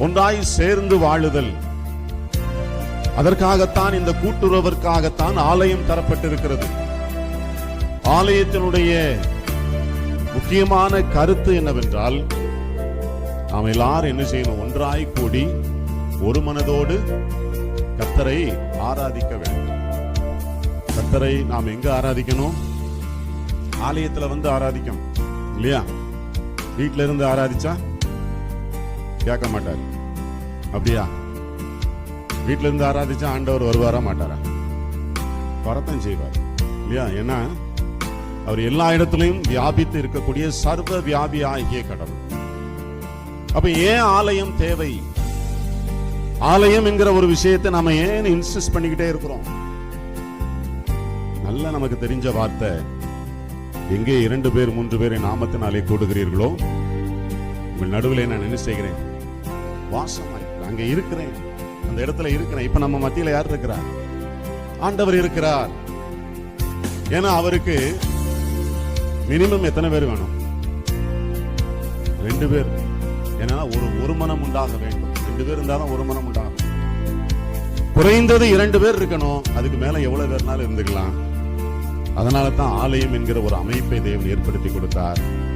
ஒன்றாய் சேர்ந்து வாழுதல். அதற்காகத்தான் இந்த கூட்டுறவிற்காகத்தான் ஆலயம் தரப்பட்டிருக்கிறது. ஆலயத்தினுடைய முக்கியமான கருத்து என்னவென்றால் நாம் எல்லாரும் என்ன செய்யணும்? ஒன்றாய் கூடி ஒரு மனதோடு கத்தரை ஆராதிக்க வேண்டும். கத்தரை நாம் எங்க ஆராதிக்கணும்? ஆலயத்துல வந்து ஆராதிக்கணும். இல்லையா? வீட்டில இருந்து ஆராதிச்சா? கேட்க மாட்டார். அப்படியா? வீட்ல இருந்து ஆராதிச்சா ஆண்டவர் வருவாரா மாட்டாரா? வரத்தான் செய்வார். இல்லையா? ஏன்னா அவர் எல்லா இடத்துலையும் வியாபித்து இருக்கக்கூடிய சர்வ வியாபி ஆகிய கடவுள். அப்ப ஏன் ஆலயம் தேவை? ஆலயம் என்கிற ஒரு விஷயத்தை நாம ஏன் இன்சிஸ்ட் பண்ணிக்கிட்டே இருக்கிறோம்? நல்ல நமக்கு தெரிஞ்ச வார்த்தை எங்கே இரண்டு பேர் மூன்று பேரை நாமத்தினாலே கூடுகிறீர்களோ உங்கள் நடுவில் நான் என்ன செய்கிறேன்? வாசமாய். அங்க இருக்கிறேன். அந்த இடத்துல இருக்கிறேன். இப்ப நம்ம மத்தியில யார் இருக்கிறார்? ஆண்டவர் இருக்கிறார். ஏன்னா அவருக்கு மினிமம் எத்தனை பேர் வேணும்? ரெண்டு பேர். ஏன்னா ஒரு ஒரு மனம் உண்டாக வேண்டும். ரெண்டு பேர் இருந்தாலும் ஒரு மனம் உண்டாகும். குறைந்தது இரண்டு பேர் இருக்கணும். அதுக்கு மேல எவ்வளவு பேர்னாலும் இருந்துக்கலாம். அதனால தான் ஆலயம் என்கிற ஒரு அமைப்பை தேவன் ஏற்படுத்தி கொடுத்தார்.